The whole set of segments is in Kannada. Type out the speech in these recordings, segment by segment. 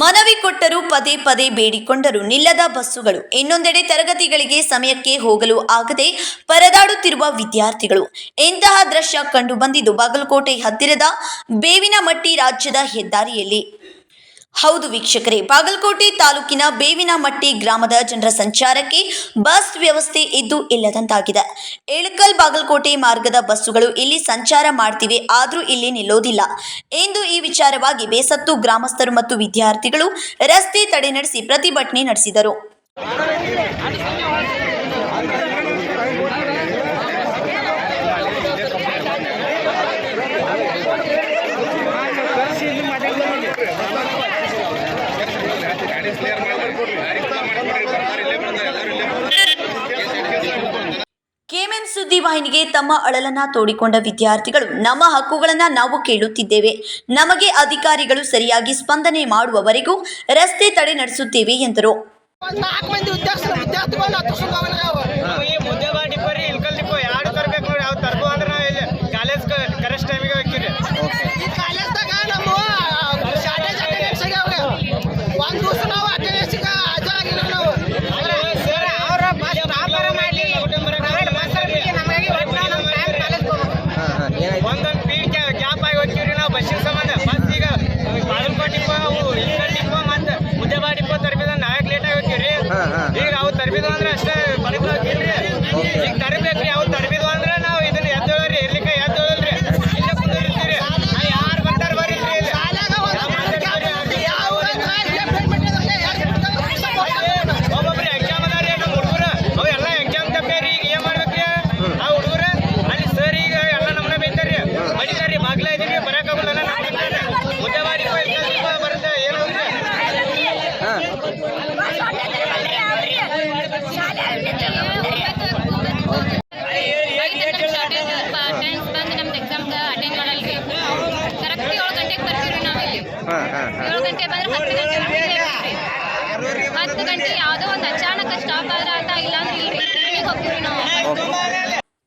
ಮನವಿ ಕೊಟ್ಟರು ಪದೇ ಪದೇ ಬೇಡಿಕೊಂಡರು ನಿಲ್ಲದ ಬಸ್ಸುಗಳು. ಇನ್ನೊಂದೆಡೆ ತರಗತಿಗಳಿಗೆ ಸಮಯಕ್ಕೆ ಹೋಗಲು ಆಗದೆ ಪರದಾಡುತ್ತಿರುವ ವಿದ್ಯಾರ್ಥಿಗಳು. ಇಂತಹ ದೃಶ್ಯ ಕಂಡು ಬಂದಿದ್ದು ಬಾಗಲಕೋಟೆ ಹತ್ತಿರದ ಬೇವಿನಮಟ್ಟಿ ರಾಜ್ಯದ ಹೆದ್ದಾರಿಯಲ್ಲಿ. ಹೌದು ವೀಕ್ಷಕರೇ, ಬಾಗಲಕೋಟೆ ತಾಲೂಕಿನ ಬೇವಿನಮಟ್ಟಿ ಗ್ರಾಮದ ಜನರ ಸಂಚಾರಕ್ಕೆ ಬಸ್ ವ್ಯವಸ್ಥೆ ಇದ್ದು ಇಲ್ಲದಂತಾಗಿದೆ. ಏಳಕಲ್ ಬಾಗಲಕೋಟೆ ಮಾರ್ಗದ ಬಸ್ಸುಗಳು ಇಲ್ಲಿ ಸಂಚಾರ ಮಾಡ್ತಿವೆ, ಆದರೂ ಇಲ್ಲಿ ನಿಲ್ಲೋದಿಲ್ಲ. ಎಂದು ಈ ವಿಚಾರವಾಗಿ ಬೇಸತ್ತು ಗ್ರಾಮಸ್ಥರು ಮತ್ತು ವಿದ್ಯಾರ್ಥಿಗಳು ರಸ್ತೆ ತಡೆ ನಡೆಸಿ ಪ್ರತಿಭಟನೆ ನಡೆಸಿದರು. ಕೆಎಂಎನ್ ಸುದ್ದಿವಾಹಿನಿಗೆ ತಮ್ಮ ಅಳಲನ್ನ ತೋಡಿಕೊಂಡ ವಿದ್ಯಾರ್ಥಿಗಳು, ನಮ್ಮ ಹಕ್ಕುಗಳನ್ನ ನಾವು ಕೇಳುತ್ತಿದ್ದೇವೆ. ನಮಗೆ ಅಧಿಕಾರಿಗಳು ಸರಿಯಾಗಿ ಸ್ಪಂದನೆ ಮಾಡುವವರೆಗೂ ರಸ್ತೆ ತಡೆ ನಡೆಸುತ್ತೇವೆ, ಎಂದರು.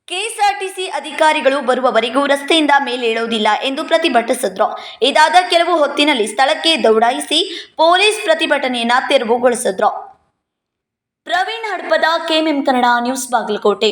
ಕೆಎಸ್ಆರ್ಟಿಸಿ ಅಧಿಕಾರಿಗಳು ಬರುವವರೆಗೂ ರಸ್ತೆಯಿಂದ ಮೇಲೇಳುವುದಿಲ್ಲ ಎಂದು ಪ್ರತಿಭಟಿಸಿದ್ರು. ಇದಾದ ಕೆಲವು ಹೊತ್ತಿನಲ್ಲಿ ಸ್ಥಳಕ್ಕೆ ದೌಡಾಯಿಸಿ ಪೊಲೀಸ್ ಪ್ರತಿಭಟನೆಯನ್ನ ತೆರವುಗೊಳಿಸಿದ್ರು. Hadapad KMM Kannada news Bagalkote.